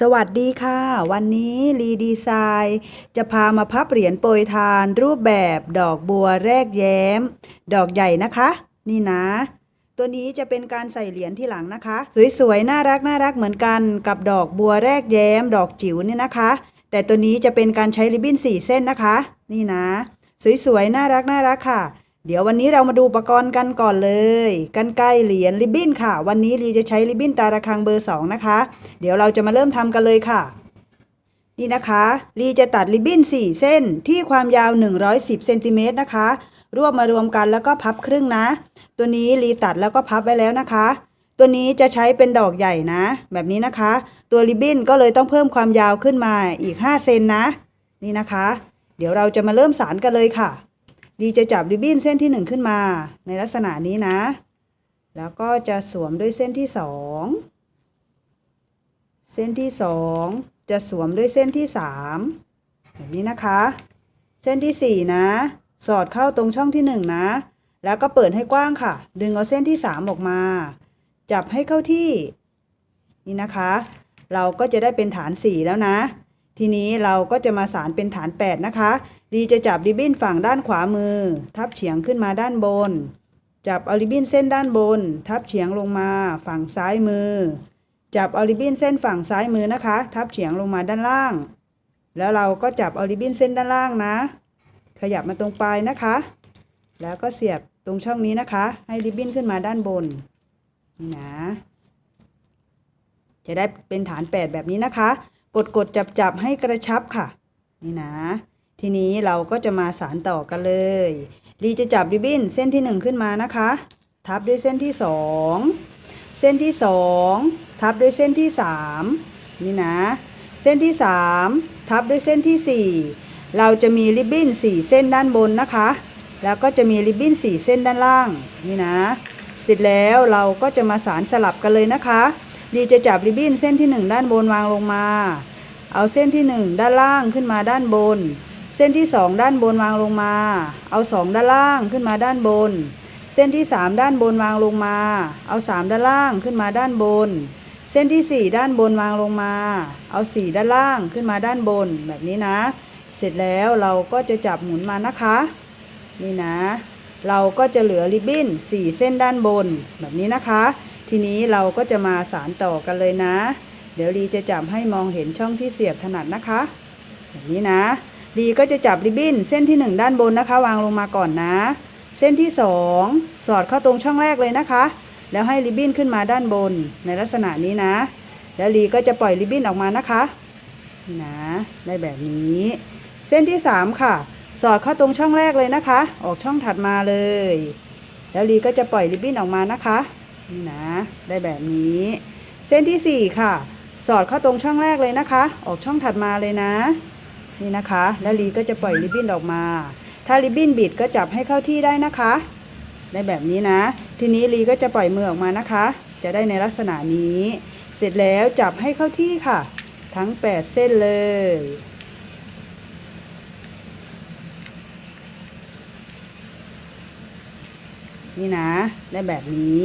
สวัสดีค่ะ วันนี้รีดีไซน์จะพามาพับเหรียญโปรยทานรูปแบบดอกบัวแรกแย้ม ดอกใหญ่นะคะ นี่นะ ตัวนี้จะเป็นการใส่เหรียญที่หลังนะคะ สวยๆ น่ารักน่ารักเหมือนกันกับดอกบัวแรกแย้ม ดอกจิ๋วเนี่ยนะคะ แต่ตัวนี้จะเป็นการใช้ริบบิ้นสี่เส้นนะคะ นี่นะ สวยๆ น่ารักน่ารักค่ะ เดี๋ยววันนี้เรามาดูอุปกรณ์กันก่อนเลยกันไกลเหรียญริบบิ้นค่ะ วันนี้รีจะใช้ริบบิ้นตาระคังเบอร์สองนะคะ เดี๋ยวเราจะมาเริ่มทำกันเลยค่ะ นี่นะคะรีจะตัดริบบิ้น 4 เส้นที่ความยาว 110เซนติเมตรนะคะ รวบมารวมกันแล้วก็พับครึ่งนะ ตัวนี้รีตัดแล้วก็พับไว้แล้วนะคะ ตัวนี้จะใช้เป็นดอกใหญ่นะ แบบนี้นะคะ ตัวริบบิ้นก็เลยต้องเพิ่มความยาวขึ้นมาอีก 5 เซนนะ นี่นะคะ เดี๋ยวเราจะมาเริ่มสารกันเลยค่ะ ดีจะจับริบบิ้นเส้นที่ 1 ขึ้นมา ในลักษณะนี้นะ แล้วก็จะสวมด้วยเส้นที่ 2 เส้นที่ 2 จะสวมด้วยเส้นที่ 3 แบบนี้นะคะ เส้นที่ 4 นะ สอดเข้าตรงช่องที่ 1 นะ แล้วก็เปิดให้กว้างค่ะ ดึงเอาเส้นที่ 3 ออกมา จับให้เข้าที่ นี่นะคะ เราก็จะได้เป็นฐาน 4 แล้วนะ ทีนี้เราก็จะมาสารเป็นฐาน 8 นะคะ ดีจะจับริบบิ้นฝั่งด้านขวามือ ทับเฉียงขึ้นมาด้านบน จับเอาริบบิ้นเส้นด้านบน ทับเฉียงลงมาฝั่งซ้ายมือ จับเอาริบบิ้นเส้นฝั่งซ้ายมือนะคะ ทับเฉียงลงมาด้านล่าง แล้วเราก็จับเอาริบบิ้นเส้นด้านล่างนะ ขยับมาตรงปลายนะคะ แล้วก็เสียบตรงช่องนี้นะคะ ให้ริบบิ้นขึ้นมาด้านบนนี่นะ จะได้เป็นฐานแปดแบบนี้นะคะ กดกดจับจับให้กระชับค่ะ นี่นะ ทีนี้เราก็จะมาสารต่อกันเลยลีจะจับริบบิ้นเส้นที่หนึ่งขึ้นมานะคะ ทับด้วยเส้นที่สองเส้นที่สองทับด้วยเส้นที่สามนี่นะ เส้นที่สามทับด้วยเส้นที่สี่เราจะมีริบบิ้นสี่เส้นด้านบนนะคะ แล้วก็จะมีริบบิ้นสี่เส้นด้านล่าง นี่นะ เสร็จแล้วเราก็จะมาสารสลับกันเลยนะคะดีจะจับริบบิ้นเส้นที่หนึ่งด้านบนวางลงมา เอาเส้นที่หนึ่งด้านล่างขึ้นมาด้านบน เส้นที่สองด้านบนวางลงมา เอาสองด้านล่างขึ้นมาด้านบน เส้นที่สามด้านบนวางลงมา เอาสามด้านล่างขึ้นมาด้านบน เส้นที่สี่ด้านบนวางลงมา เอาสี่ด้านล่างขึ้นมาด้านบนแบบนี้นะ เสร็จแล้วเราก็จะจับหมุนมานะคะ นี่นะ เราก็จะเหลือริบบิ้นสี่เส้นด้านบนแบบนี้นะคะ ทีนี้เราก็จะมาสารต่อกันเลยนะ เดี๋ยวลีจะจับให้มองเห็นช่องที่เสียบถนัดนะคะ แบบนี้นะลีก็จะจับริบบิ้นเส้นที่หนึ่งด้านบนนะคะ วางลงมาก่อนนะ เส้นที่สองสอดเข้าตรงช่องแรกเลยนะคะ แล้วให้ริบบิ้นขึ้นมาด้านบนในลักษณะนี้นะ แล้วลีก็จะปล่อยริบบิ้นออกมานะคะนี่นะได้แบบนี้ เส้นที่สามค่ะ สอดเข้าตรงช่องแรกเลยนะคะ ออกช่องถัดมาเลย แล้วลีก็จะปล่อยริบบิ้นออกมานะคะนี่นะได้แบบนี้ เส้นที่สี่ค่ะ สอดเข้าตรงช่องแรกเลยนะคะ ออกช่องถัดมาเลยนะ นี่นะคะ แล้วลีก็จะปล่อยริบบิ้นออกมา ถ้าริบบิ้นบิดก็จับให้เข้าที่ได้นะคะได้แบบนี้นะ ทีนี้ลีก็จะปล่อยมือออกมานะคะ จะได้ในลักษณะนี้ เสร็จแล้วจับให้เข้าที่ค่ะ ทั้ง 8 เส้นเลย นี่นะ ได้แบบนี้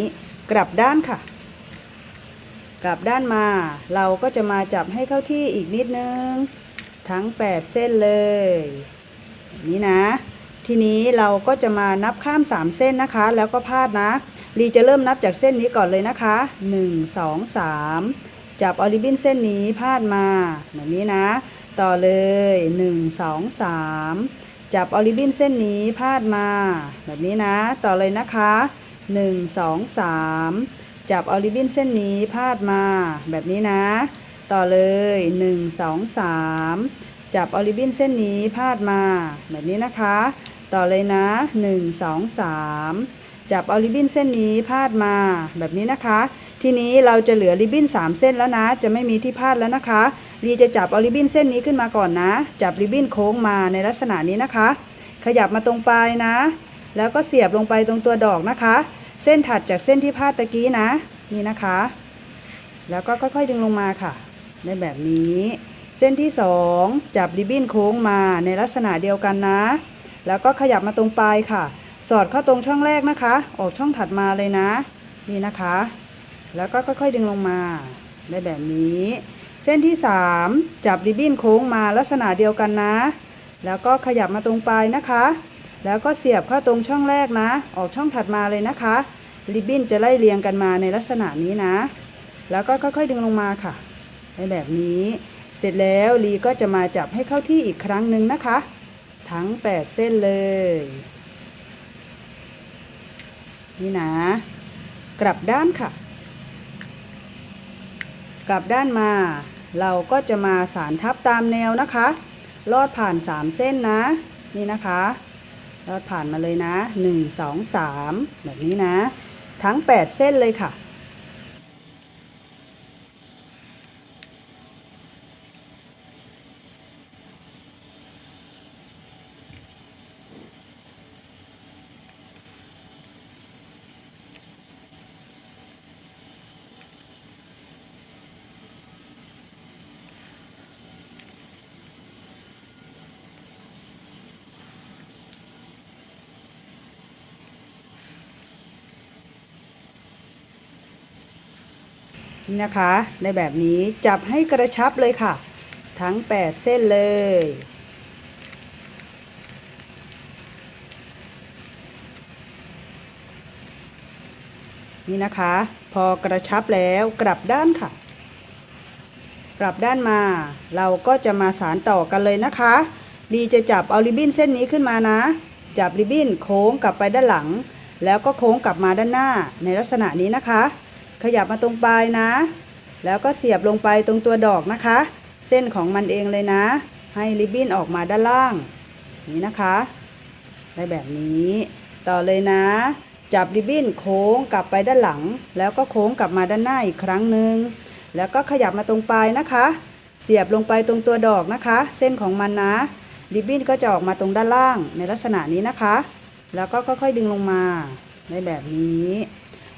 กลับด้านค่ะ กลับด้านมา เราก็จะมาจับให้เข้าที่อีกนิดนึง ทั้ง 8 เส้นเลยแบบนี้นะ ทีนี้เราก็จะมานับข้าม 3 เส้นนะคะ แล้วก็พาดนะลีจะเริ่มนับจากเส้นนี้ก่อนเลยนะคะ 1 2 3 จับออริบินเส้นนี้พาดมาแบบนี้นะ ต่อเลย 1 2 3 จับออริบินเส้นนี้พาดมา แบบนี้นะ ต่อเลยนะคะ 1 2 3 จับออริบินเส้นนี้พาดมาแบบนี้นะ ต่อเลย 1 2 3 จับออริบินเส้นนี้พาดมาแบบนี้นะคะ ต่อเลยนะ 1 2 3 จับเอาริบบิ้นเส้นนี้พาดมาแบบนี้นะคะ ทีนี้เราจะเหลือริบบิ้น3 เส้นแล้วนะ จะไม่มีที่พาดแล้วนะคะลีจะจับเอาริบบิ้นเส้นนี้ขึ้นมาก่อนนะ จับริบบิ้นโค้งมาในลักษณะนี้นะคะ ขยับมาตรงปลายนะ แล้วก็เสียบลงไปตรงตัวดอกนะคะ เส้นถัดจากเส้นที่พาดตะกี้นะ นี่นะคะ แล้วก็ค่อยๆดึงลงมาค่ะในแบบนี้ เส้นที่สองจับริบบิ้นโค้งมาในลักษณะเดียวกันนะ แล้วก็ขยับมาตรงปลายค่ะ สอดเข้าตรงช่องแรกนะคะ ออกช่องถัดมาเลยนะ นี่นะคะ แล้วก็ค่อยๆดึงลงมาได้แบบนี้ เส้นที่ 3 จับริบบิ้นโค้งมาลักษณะเดียวกันนะ แล้วก็ขยับมาตรงปลายนะคะ แล้วก็เสียบเข้าตรงช่องแรกนะ ออกช่องถัดมาเลยนะคะ ริบบิ้นจะไล่เรียงกันมาในลักษณะนี้นะ แล้วก็ค่อยๆดึงลงมาค่ะในแบบนี้ เสร็จแล้วลีก็จะมาจับให้เข้าที่อีกครั้งหนึ่งนะคะ ทั้ง 8 เส้นเลย นี่นะ กลับด้านค่ะ กลับด้านมา เราก็จะมาสารทับตามแนวนะคะ ลอดผ่าน 3 เส้นนะ นี่นะคะ ลอดผ่านมาเลยนะ 1 2 3 แบบนี้นะ ทั้ง 8 เส้นเลยค่ะ นี่นะคะ ในแบบนี้จับให้กระชับเลยค่ะ ทั้ง 8 เส้นเลย นี่นะคะ พอกระชับแล้วกลับด้านค่ะ กลับด้านมา เราก็จะมาสารต่อกันเลยนะคะ ดีจะจับเอาริบบิ้นเส้นนี้ขึ้นมานะ จับริบบิ้นโค้งกลับไปด้านหลัง แล้วก็โค้งกลับมาด้านหน้าในลักษณะนี้นะคะ ขยับมาตรงปลายนะ แล้วก็เสียบลงไปตรงตัวดอกนะคะ เส้นของมันเองเลยนะ ให้ริบบิ้นออกมาด้านล่าง นี้นะคะ ได้แบบนี้ ต่อเลยนะ จับริบบิ้นโค้งกลับไปด้านหลัง แล้วก็โค้งกลับมาด้านหน้าอีกครั้งหนึ่งแล้วก็ขยับมาตรงปลายนะคะ เสียบลงไปตรงตัวดอกนะคะ เส้นของมันนะริบบิ้นก็จะออกมาตรงด้านล่างในลักษณะนี้นะคะ แล้วก็ค่อยๆดึงลงมาในแบบนี้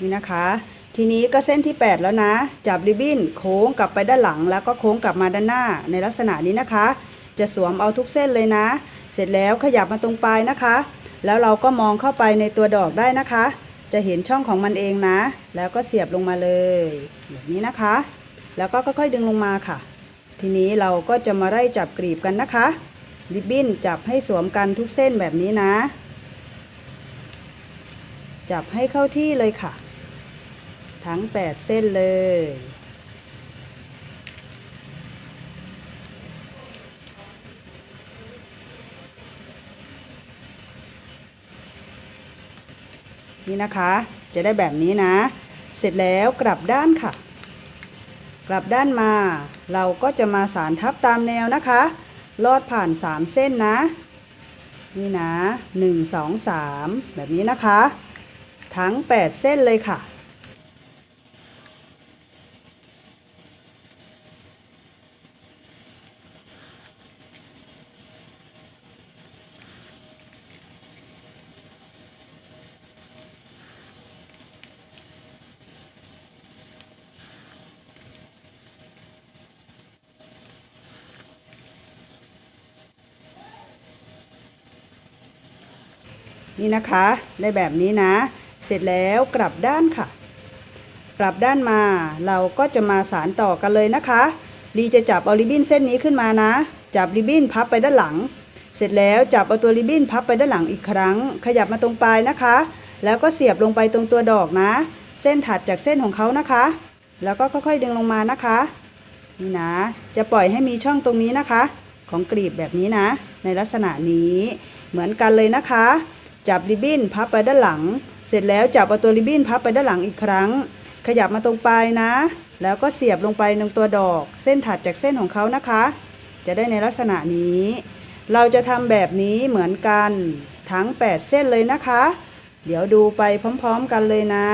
นี่นะคะ ทีนี้ก็เส้นที่ 8 แล้วนะ จับริบบิ้นโค้งกลับไปด้านหลัง แล้วก็โค้งกลับมาด้านหน้าในลักษณะนี้นะคะ จะสวมเอาทุกเส้นเลยนะ เสร็จแล้วขยับมาตรงปลายนะคะ แล้วเราก็มองเข้าไปในตัวดอกได้นะคะ จะเห็นช่องของมันเองนะ แล้วก็เสียบลงมาเลยแบบนี้นะคะ แล้วก็ค่อยๆดึงลงมาค่ะ ทีนี้เราก็จะมาไล่จับกรีบกันนะคะริบบิ้นจับให้สวมกันทุกเส้นแบบนี้นะ จับให้เข้าที่เลยค่ะ ทั้ง 8 เส้นเลย นี่นะคะ จะได้แบบนี้นะ เสร็จแล้วกลับด้านค่ะ กลับด้านมา เราก็จะมาสารทับตามแนวนะคะ ลอดผ่าน 3 เส้นนะ นี่นะ 1 2 3 แบบนี้นะคะ ทั้ง 8 เส้นเลยค่ะ นี่นะคะ ได้แบบนี้นะ เสร็จแล้วกลับด้านค่ะ กลับด้านมาเราก็จะมาสารต่อกันเลยนะคะลีจะจับเอาริบบิ้นเส้นนี้ขึ้นมานะ จับริบบิ้นพับไปด้านหลัง เสร็จแล้วจับเอาตัวริบบิ้นพับไปด้านหลังอีกครั้ง ขยับมาตรงปลายนะคะ แล้วก็เสียบลงไปตรงตัวดอกนะ เส้นถัดจากเส้นของเขานะคะ แล้วก็ค่อยๆดึงลงมานะคะ นี่นะ จะปล่อยให้มีช่องตรงนี้นะคะ ของกรีบแบบนี้นะ ในลักษณะนี้เหมือนกันเลยนะคะ จับริบบิ้นพับไปด้านหลัง เสร็จแล้วจับเอาตัวริบบิ้นพับไปด้านหลังอีกครั้ง ขยับมาตรงปลายนะ แล้วก็เสียบลงไปตรงตัวดอก เส้นถัดจากเส้นของเขานะคะ จะได้ในลักษณะนี้ เราจะทำแบบนี้เหมือนกันทั้ง 8 เส้นเลยนะคะ เดี๋ยวดูไปพร้อม ๆ กันเลยนะ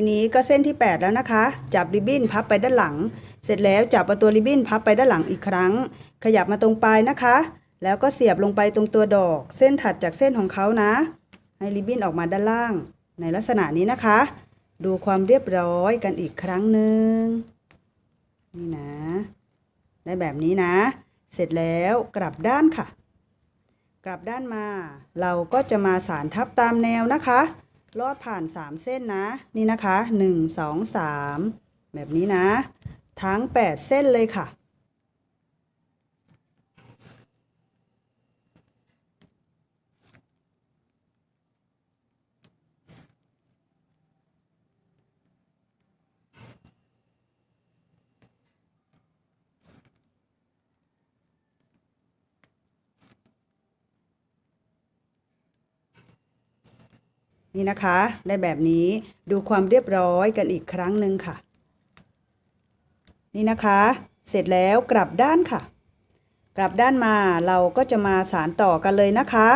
ทีนี้ก็เส้นที่ 8 แล้วนะคะ จับริบบิ้นพับไปด้านหลัง เสร็จแล้วจับเอาตัวริบบิ้นพับไปด้านหลังอีกครั้ง ขยับมาตรงปลายนะคะ แล้วก็เสียบลงไปตรงตัวดอก เส้นถัดจากเส้นของเขานะ ให้ริบบิ้นออกมาด้านล่าง ในลักษณะนี้นะคะ ดูความเรียบร้อยกันอีกครั้งหนึ่งนี่นะ ได้แบบนี้นะ เสร็จแล้วกลับด้านค่ะ กลับด้านมา เราก็จะมาสารทับตามแนวนะคะ ลอดผ่าน 3 เส้นนะ นี่นะคะ 1 2 3 แบบนี้นะ ทั้ง 8 เส้นเลยค่ะ นี่นะคะ ได้แบบนี้ดูความเรียบร้อยกันอีกครั้งหนึ่งค่ะ นี่นะคะ เสร็จแล้วกลับด้านค่ะ กลับด้านมาเราก็จะมาสารต่อกันเลยนะคะ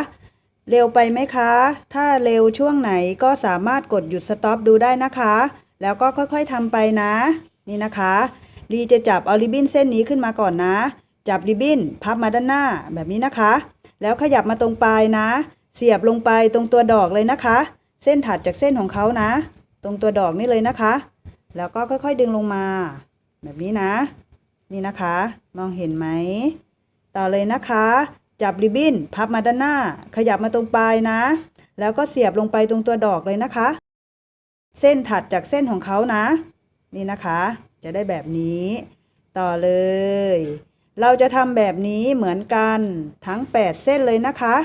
เร็วไปไหมคะ ถ้าเร็วช่วงไหนก็สามารถกดหยุดสต็อปดูได้นะคะ แล้วก็ค่อยๆทำไปนะ นี่นะคะลีจะจับเอาริบบิ้นเส้นนี้ขึ้นมาก่อนนะ จับริบบิ้นพับมาด้านหน้าแบบนี้นะคะ แล้วขยับมาตรงปลายนะ เสียบลงไปตรงตัวดอกเลยนะคะ เส้นถัดจากเส้นของเขานะ ตรงตัวดอกนี่เลยนะคะ แล้วก็ค่อยๆดึงลงมา แบบนี้นะ นี่นะคะ มองเห็นไหม ต่อเลยนะคะ จับริบบิ้นพับมาด้านหน้า ขยับมาตรงปลายนะ แล้วก็เสียบลงไปตรงตัวดอกเลยนะคะ เส้นถัดจากเส้นของเขานะ นี่นะคะ จะได้แบบนี้ ต่อเลย เราจะทำแบบนี้เหมือนกันทั้ง 8 เส้นเลยนะคะ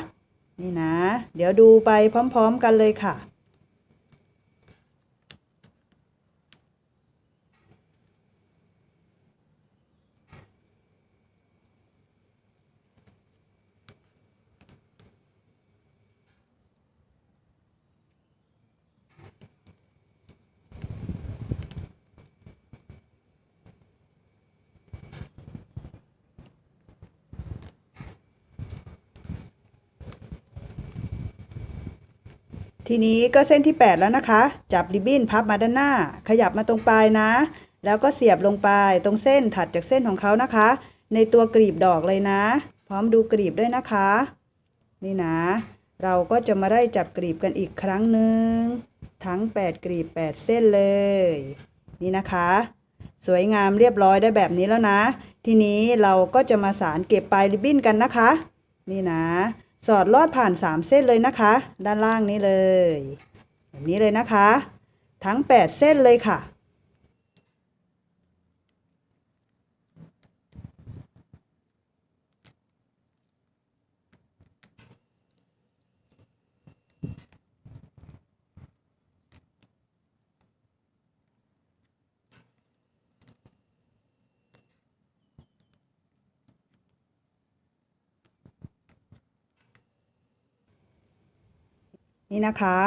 นี่นะ เดี๋ยวดูไปพร้อม ๆ กันเลยค่ะ ทีนี้ก็เส้นที่ 8 แล้วนะคะ จับริบบิ้นพับมาด้านหน้า ขยับมาตรงปลายนะ แล้วก็เสียบลงไปตรงเส้นถัดจากเส้นของเขานะคะ ในตัวกรีบดอกเลยนะ พร้อมดูกรีบด้วยนะคะ นี่นะ เราก็จะมาได้จับกรีบกันอีกครั้งหนึ่งทั้ง 8 กรีบ 8 เส้นเลย นี่นะคะ สวยงามเรียบร้อยได้แบบนี้แล้วนะ ทีนี้เราก็จะมาสารเก็บปลายริบบิ้นกันนะคะ นี่นะ สอดลอดผ่าน 3 เส้นเลยนะคะ ด้านล่างนี้เลย แบบนี้เลยนะคะ ทั้ง 8 เส้นเลยค่ะ นี่นะคะ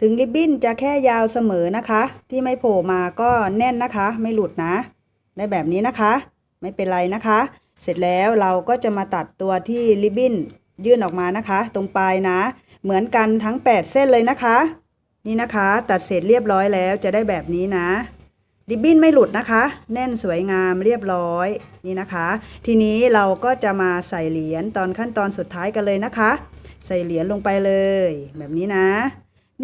ถึงริบบิ้นจะแค่ยาวเสมอนะคะ ที่ไม่โผล่มาก็แน่นนะคะ ไม่หลุดนะ ได้แบบนี้นะคะ ไม่เป็นไรนะคะ เสร็จแล้วเราก็จะมาตัดตัวที่ริบบิ้นยื่นออกมานะคะ ตรงปลายนะ เหมือนกันทั้ง 8 เส้นเลยนะคะ นี่นะคะ ตัดเสร็จเรียบร้อยแล้วจะได้แบบนี้นะริบบิ้นไม่หลุดนะคะ แน่นสวยงามเรียบร้อยนี่นะคะ ทีนี้เราก็จะมาใส่เหรียญตอนขั้นตอนสุดท้ายกันเลยนะคะ ใส่เหรียญลงไปเลย แบบนี้นะ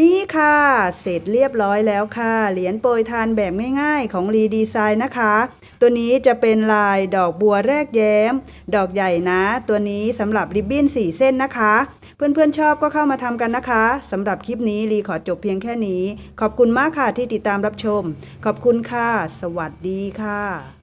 นี่ค่ะ เสร็จเรียบร้อยแล้วค่ะ เหรียญโปรยทานแบบง่ายๆ ของรีดีไซน์นะคะ ตัวนี้จะเป็นลายดอกบัวแรกแย้ม ดอกใหญ่นะ ตัวนี้สำหรับริบบิ้น4 เส้นนะคะเพื่อนๆชอบก็เข้ามาทำกันนะคะสำหรับคลิปนี้รีขอจบเพียงแค่นี้ ขอบคุณมากค่ะที่ติดตามรับชม ขอบคุณค่ะ สวัสดีค่ะ